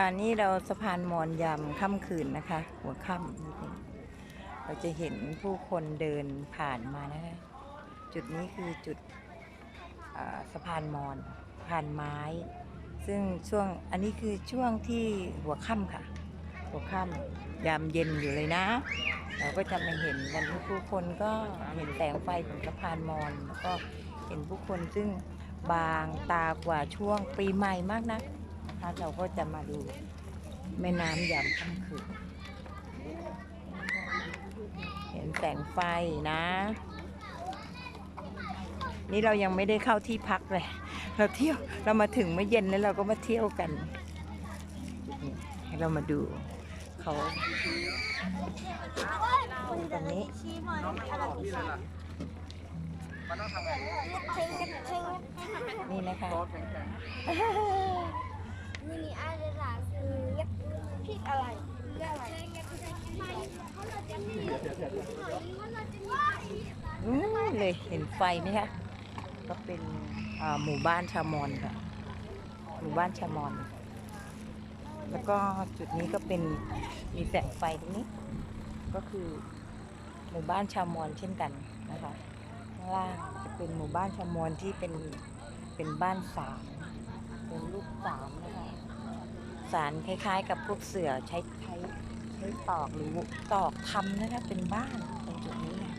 ค่ะนี่เราสะพานมอนยามค่ำคืนนะคะ หัวค่ำนิดนึงเราจะเห็นผู้คนเดินผ่านมานะคะ จุดนี้คือจุดสะพานมอนสะพานไม้ ซึ่งช่วงอันนี้คือช่วงที่หัวค่ำค่ะ หัวค่ำยามเย็นอยู่เลยนะ เราก็จะมาเห็นกันผู้คนก็เห็นแสงไฟของสะพานมอนแล้วก็เห็นผู้คนซึ่งบางตากว่าช่วงปีใหม่มากนะ นะคะ เราก็จะมาดูแม่น้ำยามค่ำคืน เห็นแสงไฟนะ นี่เรายังไม่ได้เข้าที่พักเลย เราเที่ยวเรามาถึงเมื่อเย็นแล้วเราก็มาเที่ยวกัน ให้เรามาดูเขาตรงนี้ชี้มันอนนต้นี่นะคะ ซอสแข็งนี่อะไรล่ะคือพริกอะไรเรื่องอะไรนู้นเลยเห็นไฟไหมคะก็เป็นหมู่บ้านชาวมอญค่ะ หมู่บ้านชาวมอญแล้วก็จุดนี้ก็เป็นมีแสงไฟตรงนี้ ก็คือหมู่บ้านชาวมอญเช่นกันนะคะข้างล่างจะเป็นหมู่บ้านชาวมอญที่เป็นเป็นบ้านสามเป็นลูกสามนะคะ สารคล้ายๆ กับพวกเสือใช้ใช้ใช้ตอกหรือตอกทำนะคะเป็นบ้านตรงจุดนี้นะ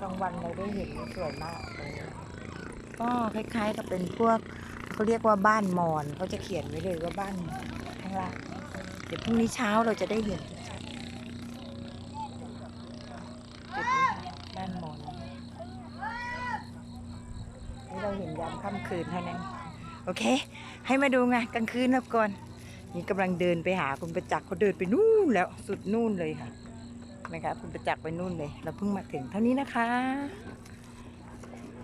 กลางวันเราได้เห็นสวยมากเลยก็คล้ายๆกับเป็นพวกเขาเรียกว่าบ้านมอญเขาจะเขียนไว้เลยว่าบ้านข้างล่างเดี๋ยวพรุ่งนี้เช้าเราจะได้เห็นชัดๆจุดนี้ค่ะบ้านมอญนี่เราเห็นยามค่ำคืนเท่านั้น โอเค ให้มาดูไงกลางคืนแล้วก่อน นี่กำลังเดินไปหาคุณประจักษ์เขาเดินไปนู่นแล้วสุดนู่นเลยค่ะนะคะคุณประจักษ์ไปนู่นเลย เราเพิ่งมาถึงเท่านี้นะคะ